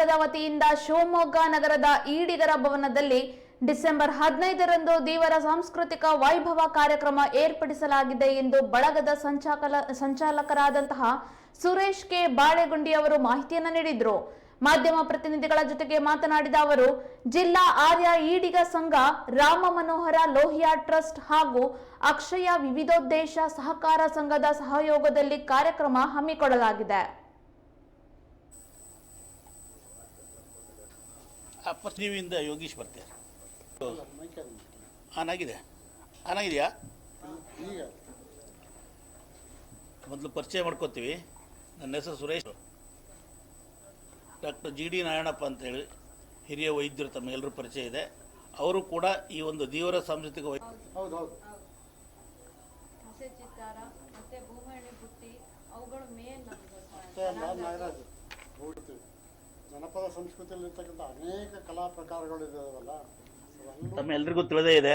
ಬಳಗದ ವತಿಯಿಂದ ಶಿವಮೊಗ್ಗ ನಗರದ ಈಡಿಗರ ಭವನದಲ್ಲಿ ಡಿಸೆಂಬರ್ ಹದಿನೈದರಂದು ದೇವರ ಸಾಂಸ್ಕೃತಿಕ ವೈಭವ ಕಾರ್ಯಕ್ರಮ ಏರ್ಪಡಿಸಲಾಗಿದೆ ಎಂದು ಬಳಗದ ಸಂಚಾಲ ಸಂಚಾಲಕರಾದಂತಹ ಸುರೇಶ್ ಕೆ. ಬಾಳೆಗುಂಡಿ ಅವರು ಮಾಹಿತಿಯನ್ನು ನೀಡಿದರು. ಮಾಧ್ಯಮ ಪ್ರತಿನಿಧಿಗಳ ಜೊತೆಗೆ ಮಾತನಾಡಿದ ಅವರು, ಜಿಲ್ಲಾ ಆರ್ಯ ಈಡಿಗ ಸಂಘ ರಾಮ ಮನೋಹರ ಲೋಹಿಯಾ ಟ್ರಸ್ಟ್ ಹಾಗೂ ಅಕ್ಷಯ ವಿವಿಧೋದ್ದೇಶ ಸಹಕಾರ ಸಂಘದ ಸಹಯೋಗದಲ್ಲಿ ಕಾರ್ಯಕ್ರಮ ಹಮ್ಮಿಕೊಳ್ಳಲಾಗಿದೆ. ಫಸ್ಟ್ ನೀವಿಂದ ಯೋಗೀಶ್ ಬರ್ತೀರ. ಆನಾಗಿದೆ ಆನಾಗಿದೆಯಾ ಆನ್ ಆಗಿದೆಯಾ? ಮೊದಲು ಪರಿಚಯ ಮಾಡ್ಕೋತೀವಿ. ನನ್ನ ಹೆಸರು Suresh. Doctor G D Narayanappa ಅಂತೇಳಿ ಹಿರಿಯ ವೈದ್ಯರು ತಮಗೆಲ್ಲರೂ ಪರಿಚಯ ಇದೆ. ಅವರು ಕೂಡ ಈ ಒಂದು ದೇವರ ಸಾಂಸ್ಕೃತಿಕ ವೈ ಹೌದು ಹೌದು. ಹಸೆ ಚಿತ್ತಾರ ಮತ್ತೆ ಭೂಮಿ ಬುಟ್ಟಿ ಅವುಗಳು ಜನಪದ ಸಂಸ್ಕೃತಿಯಲ್ಲಿರ್ತಕ್ಕಂಥ ಅನೇಕ ಕಲಾ ಪ್ರಕಾರಗಳು ಇದಾವಲ್ಲ ತಮ್ಮೆಲ್ಲರಿಗೂ ತಿಳಿದೇ ಇದೆ.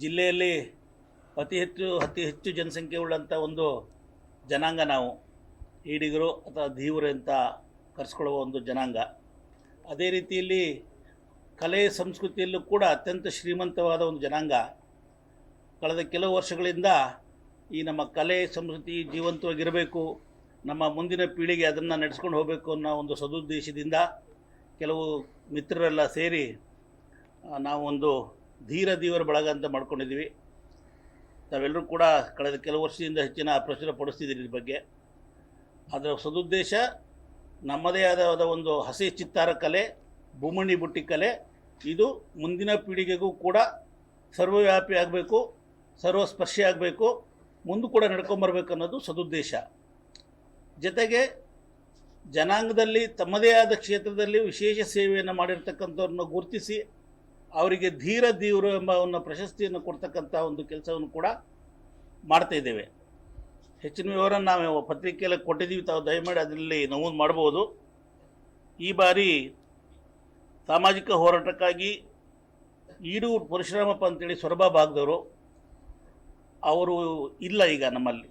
ಜಿಲ್ಲೆಯಲ್ಲಿ ಅತಿ ಹೆಚ್ಚು ಅತಿ ಹೆಚ್ಚು ಜನಸಂಖ್ಯೆ ಉಳ್ಳಂಥ ಒಂದು ಜನಾಂಗ ನಾವು. ಈಡಿಗರು ಅಥವಾ ಧೀವರು ಅಂತ ಕರೆಸ್ಕೊಳ್ಳುವ ಒಂದು ಜನಾಂಗ. ಅದೇ ರೀತಿಯಲ್ಲಿ ಕಲೆ ಸಂಸ್ಕೃತಿಯಲ್ಲೂ ಕೂಡ ಅತ್ಯಂತ ಶ್ರೀಮಂತವಾದ ಒಂದು ಜನಾಂಗ. ಕಳೆದ ಕೆಲವು ವರ್ಷಗಳಿಂದ ಈ ನಮ್ಮ ಕಲೆ ಸಂಸ್ಕೃತಿ ಜೀವಂತವಾಗಿರಬೇಕು. ನಮ್ಮ ಮುಂದಿನ ಪೀಳಿಗೆ ಅದನ್ನು ನಡೆಸ್ಕೊಂಡು ಹೋಗಬೇಕು ಅನ್ನೋ ಒಂದು ಸದುದ್ದೇಶದಿಂದ ಕೆಲವು ಮಿತ್ರರೆಲ್ಲ ಸೇರಿ ನಾವೊಂದು ಧೀರ ದೀವರ ಬಳಗ ಅಂತ ಮಾಡ್ಕೊಂಡಿದ್ದೀವಿ. ತಾವೆಲ್ಲರೂ ಕೂಡ ಕಳೆದ ಕೆಲವು ವರ್ಷದಿಂದ ಹೆಚ್ಚಿನ ಪ್ರಚುರ ಪಡಿಸ್ತಿದ್ದೀರಿ ಇದ್ರ ಬಗ್ಗೆ. ಅದರ ಸದುದ್ದೇಶ ನಮ್ಮದೇ ಆದ ಒಂದು ಹಸಿ ಚಿತ್ತಾರ ಕಲೆ ಬುಮಣಿ ಬುಟ್ಟಿ ಕಲೆ, ಇದು ಮುಂದಿನ ಪೀಳಿಗೆಗೂ ಕೂಡ ಸರ್ವವ್ಯಾಪಿ ಆಗಬೇಕು, ಸರ್ವಸ್ಪರ್ಶಿ ಆಗಬೇಕು, ಮುಂದೆ ಕೂಡ ನಡ್ಕೊಂಬರ್ಬೇಕು ಅನ್ನೋದು ಸದುದ್ದೇಶ. ಜೊತೆಗೆ ಜನಾಂಗದಲ್ಲಿ ತಮ್ಮದೇ ಆದ ಕ್ಷೇತ್ರದಲ್ಲಿ ವಿಶೇಷ ಸೇವೆಯನ್ನು ಮಾಡಿರ್ತಕ್ಕಂಥವ್ರನ್ನ ಗುರುತಿಸಿ ಅವರಿಗೆ ಧೀರ ದೀವ್ರ ಎಂಬ ಒಂದು ಪ್ರಶಸ್ತಿಯನ್ನು ಕೊಡ್ತಕ್ಕಂಥ ಒಂದು ಕೆಲಸವನ್ನು ಕೂಡ ಮಾಡ್ತಾ ಇದ್ದೇವೆ. ಹೆಚ್ಚಿನ ವಿವರ ನಾವು ಪತ್ರಿಕೆಯಲ್ಲಿ ಕೊಟ್ಟಿದ್ದೀವಿ. ತಾವು ದಯಮಾಡಿ ಅದರಲ್ಲಿ ನಮೂದು ಮಾಡ್ಬೋದು. ಈ ಬಾರಿ ಸಾಮಾಜಿಕ ಹೋರಾಟಕ್ಕಾಗಿ ಈಡೂರು ಪರಶುರಾಮಪ್ಪ ಅಂತೇಳಿ ಸೊರಬ ಭಾಗದವರು, ಅವರು ಇಲ್ಲ ಈಗ ನಮ್ಮಲ್ಲಿ.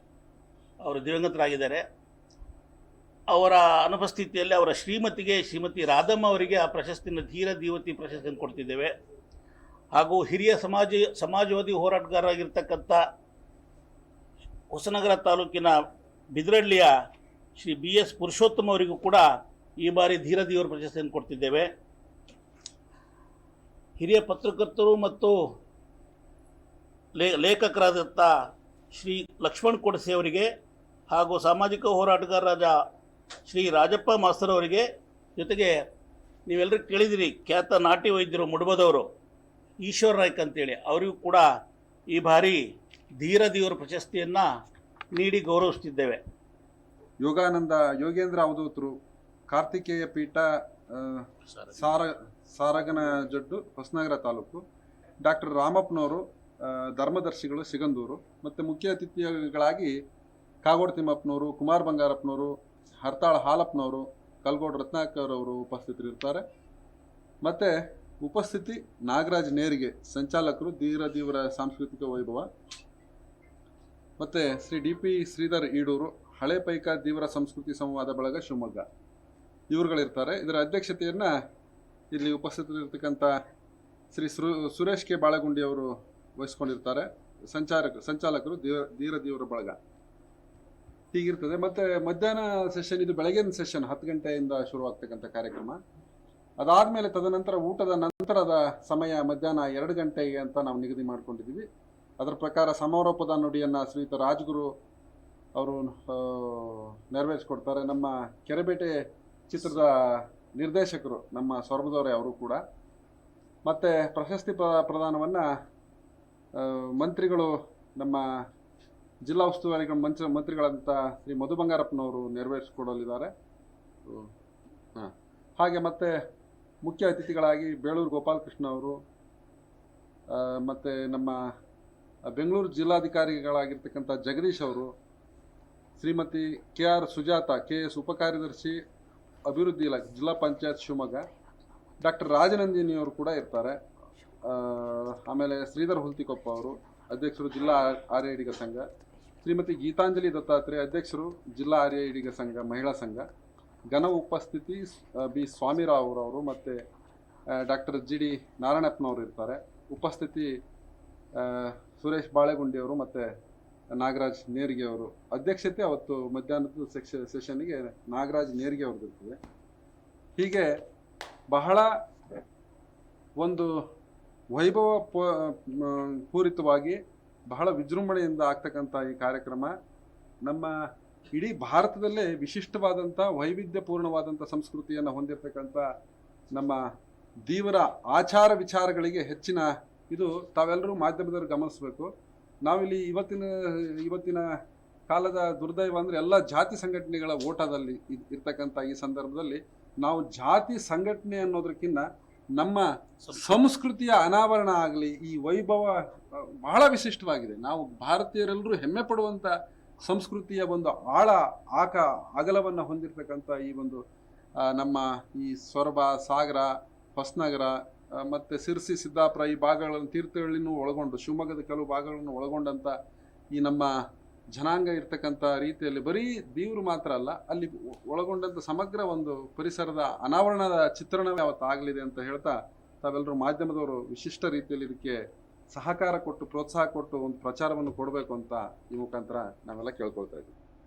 ಅವರು ದಿವಂಗತರಾಗಿದ್ದಾರೆ. ಅವರ ಅನುಪಸ್ಥಿತಿಯಲ್ಲಿ ಅವರ ಶ್ರೀಮತಿಗೆ ಶ್ರೀಮತಿ ರಾಧಮ್ಮ ಅವರಿಗೆ ಆ ಪ್ರಶಸ್ತಿನ ಧೀರ ದೇವತಿ ಪ್ರಶಸ್ತಿಯನ್ನು ಕೊಡ್ತಿದ್ದೇವೆ. ಹಾಗೂ ಹಿರಿಯ ಸಮಾಜ, ಸಮಾಜವಾದಿ ಹೋರಾಟಗಾರರಾಗಿರ್ತಕ್ಕಂಥ ಹೊಸನಗರ ತಾಲೂಕಿನ ಬಿದ್ರಳ್ಳಿಯ ಶ್ರೀ ಬಿ ಎಸ್ ಪುರುಷೋತ್ತಮ ಅವರಿಗೂ ಕೂಡ ಈ ಬಾರಿ ಧೀರ ದೇವರ ಪ್ರಶಸ್ತಿಯನ್ನು ಕೊಡ್ತಿದ್ದೇವೆ. ಹಿರಿಯ ಪತ್ರಕರ್ತರು ಮತ್ತು ಲೇ, ಲೇಖಕರಾದಂಥ ಶ್ರೀ ಲಕ್ಷ್ಮಣ್ ಕೊಡಸೆ ಅವರಿಗೆ ಹಾಗೂ ಸಾಮಾಜಿಕ ಹೋರಾಟಗಾರರಾದ ಶ್ರೀ ರಾಜಪ್ಪ ಮಾಸ್ತರ್ ಅವರಿಗೆ ಜೊತೆಗೆ ನೀವೆಲ್ಲರೂ ಕೇಳಿದಿರಿ ಖ್ಯಾತ ನಾಟಿ ವೈದ್ಯರು ಮುಡುಬದವರು ಈಶ್ವರ ನಾಯ್ಕ ಅಂತೇಳಿ ಅವರಿಗೂ ಕೂಡ ಈ ಬಾರಿ ಧೀರ ದೇವರ ಪ್ರಶಸ್ತಿಯನ್ನು ನೀಡಿ ಗೌರವಿಸ್ತಿದ್ದೇವೆ. ಯೋಗಾನಂದ ಯೋಗೇಂದ್ರ ಅವಧೂತರು ಕಾರ್ತಿಕೇಯ ಪೀಠ ಸಾರ ಸಾರಗನ ಜಡ್ಡು ಹೊಸನಗರ ತಾಲೂಕು ಡಾಕ್ಟರ್ ರಾಮಪ್ಪನವರು ಧರ್ಮದರ್ಶಿಗಳು ಸಿಗಂದೂರು ಮತ್ತು ಮುಖ್ಯ ಅತಿಥಿಗಳಾಗಿ ಕಾಗೋಡು ತಿಮ್ಮಪ್ಪನವರು ಕುಮಾರ್ ಬಂಗಾರಪ್ಪನವರು ಹರ್ತಾಳ ಹಾಲಪ್ಪನವರು ಕಲ್ಗೋಡ್ ರತ್ನಾಕರ್ ಅವರು ಉಪಸ್ಥಿತರಿರ್ತಾರೆ. ಮತ್ತು ಉಪಸ್ಥಿತಿ ನಾಗರಾಜ್ ನೇರಿಗೆ, ಸಂಚಾಲಕರು ಧೀರ ಸಾಂಸ್ಕೃತಿಕ ವೈಭವ. ಮತ್ತು ಶ್ರೀ ಡಿ ಪಿ ಶ್ರೀಧರ್ ಈಡೂರು, ಹಳೆ ಪೈಕ ಧೀವರ ಸಂಸ್ಕೃತಿ ಸಂವಾದ ಬಳಗ ಶಿವಮೊಗ್ಗ. ಇವರುಗಳಿರ್ತಾರೆ. ಇದರ ಅಧ್ಯಕ್ಷತೆಯನ್ನು ಇಲ್ಲಿ ಉಪಸ್ಥಿತರಿರ್ತಕ್ಕಂಥ ಶ್ರೀ ಸುರು ಸುರೇಶ್ ಕೆ. ಬಾಳಗುಂಡಿ ಅವರು ವಹಿಸ್ಕೊಂಡಿರ್ತಾರೆ. ಸಂಚಾರಕ, ಸಂಚಾಲಕರು ಧೀರ ಧೀರ ದೇವರ ಬಳಗ. ಹೀಗಿರ್ತದೆ. ಮತ್ತೆ ಮಧ್ಯಾಹ್ನ ಸೆಷನ್ ಇದು ಬೆಳಗಿನ ಸೆಷನ್ ಹತ್ತು ಗಂಟೆಯಿಂದ ಶುರುವಾಗ್ತಕ್ಕಂಥ ಕಾರ್ಯಕ್ರಮ. ಅದಾದಮೇಲೆ ತದನಂತರ ಊಟದ ನಂತರದ ಸಮಯ ಮಧ್ಯಾಹ್ನ ಎರಡು ಗಂಟೆಗೆ ಅಂತ ನಾವು ನಿಗದಿ ಮಾಡ್ಕೊಂಡಿದ್ದೀವಿ. ಅದರ ಪ್ರಕಾರ ಸಮಾರೋಪದ ನುಡಿಯನ್ನು ಶ್ರೀಯುತ ರಾಜ್ಗುರು ಅವರು ನೆರವೇರಿಸ್ಕೊಡ್ತಾರೆ. ನಮ್ಮ ಕೆರೆಬೇಟೆ ಚಿತ್ರದ ನಿರ್ದೇಶಕರು ನಮ್ಮ ಸ್ವರ್ಭದವರೇ ಅವರು ಕೂಡ. ಮತ್ತು ಪ್ರಶಸ್ತಿ ಪ್ರ, ಪ್ರದಾನವನ್ನು ಮಂತ್ರಿಗಳು ನಮ್ಮ ಜಿಲ್ಲಾ ಉಸ್ತುವಾರಿಗಳ ಮಂತ್ರಿ ಮಂತ್ರಿಗಳಂತ ಶ್ರೀ ಮಧು ಬಂಗಾರಪ್ಪನವರು ನೆರವೇರಿಸಿಕೊಡಲಿದ್ದಾರೆ. ಹಾಗೆ ಮತ್ತು ಮುಖ್ಯ ಅತಿಥಿಗಳಾಗಿ ಬೇಳೂರು ಗೋಪಾಲಕೃಷ್ಣ ಅವರು ಮತ್ತು ನಮ್ಮ ಬೆಂಗಳೂರು ಜಿಲ್ಲಾಧಿಕಾರಿಗಳಾಗಿರ್ತಕ್ಕಂಥ ಜಗದೀಶ್ ಅವರು, Shrimati K R Sujatha K S ಉಪಕಾರ್ಯದರ್ಶಿ, ಅಭಿವೃದ್ಧಿ ಇಲಾಖೆ, ಜಿಲ್ಲಾ ಪಂಚಾಯತ್ ಶಿವಮೊಗ್ಗ, ಡಾಕ್ಟರ್ ರಾಜನಂದಿನಿ ಅವರು ಕೂಡ ಇರ್ತಾರೆ. ಆಮೇಲೆ ಶ್ರೀಧರ್ ಹುಲ್ತಿಕೊಪ್ಪ ಅವರು, ಅಧ್ಯಕ್ಷರು ಜಿಲ್ಲಾ ಆರ್ಯ ಸಂಘ. ಶ್ರೀಮತಿ ಗೀತಾಂಜಲಿ ದತ್ತಾತ್ರೇಯ ಅಧ್ಯಕ್ಷರು ಜಿಲ್ಲಾ ಆರ್ಯ ಇಡಿಗ ಸಂಘ, ಮಹಿಳಾ ಸಂಘ, ಘನ ಉಪಸ್ಥಿತಿ ಬಿ ಸ್ವಾಮಿರಾವ್ ಅವರು ಮತ್ತು ಡಾಕ್ಟರ್ ಜಿ ಡಿ ನಾರಾಯಣಪ್ಪನವರು ಇರ್ತಾರೆ. ಉಪಸ್ಥಿತಿ ಸುರೇಶ್ ಬಾಳೆಗುಂಡಿಯವರು ಮತ್ತು ನಾಗರಾಜ್ ನೇರಿಗೆ ಅವರು. ಅಧ್ಯಕ್ಷತೆ ಅವತ್ತು ಮಧ್ಯಾಹ್ನದ ಸೆಕ್ಷ, ಸೆಷನ್ಗೆ ನಾಗರಾಜ್ ನೇರಿಗೆ ಅವ್ರದ್ದು ಇರ್ತದೆ. ಹೀಗೆ ಬಹಳ ಒಂದು ವೈಭವ ಪೂರಿತವಾಗಿ ಬಹಳ ವಿಜೃಂಭಣೆಯಿಂದ ಆಗ್ತಕ್ಕಂಥ ಈ ಕಾರ್ಯಕ್ರಮ. ನಮ್ಮ ಇಡೀ ಭಾರತದಲ್ಲೇ ವಿಶಿಷ್ಟವಾದಂಥ ವೈವಿಧ್ಯಪೂರ್ಣವಾದಂಥ ಸಂಸ್ಕೃತಿಯನ್ನು ಹೊಂದಿರತಕ್ಕಂಥ ನಮ್ಮ ದೇವರ ಆಚಾರ ವಿಚಾರಗಳಿಗೆ ಹೆಚ್ಚಿನ ಇದು ತಾವೆಲ್ಲರೂ ಮಾಧ್ಯಮದವರು ಗಮನಿಸಬೇಕು. ನಾವಿಲ್ಲಿ ಇವತ್ತಿನ ಇವತ್ತಿನ ಕಾಲದ ದುರ್ದೈವ ಅಂದರೆ ಎಲ್ಲ ಜಾತಿ ಸಂಘಟನೆಗಳ ಓಟದಲ್ಲಿ ಇರ್ತಕ್ಕಂಥ ಈ ಸಂದರ್ಭದಲ್ಲಿ ನಾವು ಜಾತಿ ಸಂಘಟನೆ ಅನ್ನೋದಕ್ಕಿಂತ ನಮ್ಮ ಸಂಸ್ಕೃತಿಯ ಅನಾವರಣ ಆಗಲಿ, ಈ ವೈಭವ ಬಹಳ ವಿಶಿಷ್ಟವಾಗಿದೆ. ನಾವು ಭಾರತೀಯರೆಲ್ಲರೂ ಹೆಮ್ಮೆ ಪಡುವಂಥ ಸಂಸ್ಕೃತಿಯ ಒಂದು ಆಳ, ಆಕ, ಅಗಲವನ್ನು ಹೊಂದಿರತಕ್ಕಂಥ ಈ ಒಂದು ನಮ್ಮ ಈ ಸೊರಬ, ಸಾಗರ, ಹೊಸನಗರ ಮತ್ತು ಸಿರ್ಸಿ, ಸಿದ್ದಾಪುರ ಈ ಭಾಗಗಳನ್ನು ತೀರ್ಥಹಳ್ಳಿನೂ ಒಳಗೊಂಡು, ಶಿವಮೊಗ್ಗದ ಕೆಲವು ಭಾಗಗಳನ್ನು ಒಳಗೊಂಡಂಥ ಈ ನಮ್ಮ ಜನಾಂಗ ಇರ್ತಕ್ಕಂಥ ರೀತಿಯಲ್ಲಿ ಬರೀ ದೇವರು ಮಾತ್ರ ಅಲ್ಲ, ಅಲ್ಲಿ ಒಳಗೊಂಡಂಥ ಸಮಗ್ರ ಒಂದು ಪರಿಸರದ ಅನಾವರಣದ ಚಿತ್ರಣವೇ ಅವತ್ತು ಆಗಲಿದೆ ಅಂತ ಹೇಳ್ತಾ ತಾವೆಲ್ಲರೂ ಮಾಧ್ಯಮದವರು ವಿಶಿಷ್ಟ ರೀತಿಯಲ್ಲಿ ಇದಕ್ಕೆ ಸಹಕಾರ ಕೊಟ್ಟು, ಪ್ರೋತ್ಸಾಹ ಕೊಟ್ಟು ಒಂದು ಪ್ರಚಾರವನ್ನು ಕೊಡಬೇಕು ಅಂತ ಈ ಮುಖಾಂತರ ನಾವೆಲ್ಲ ಕೇಳ್ಕೊಳ್ತಾ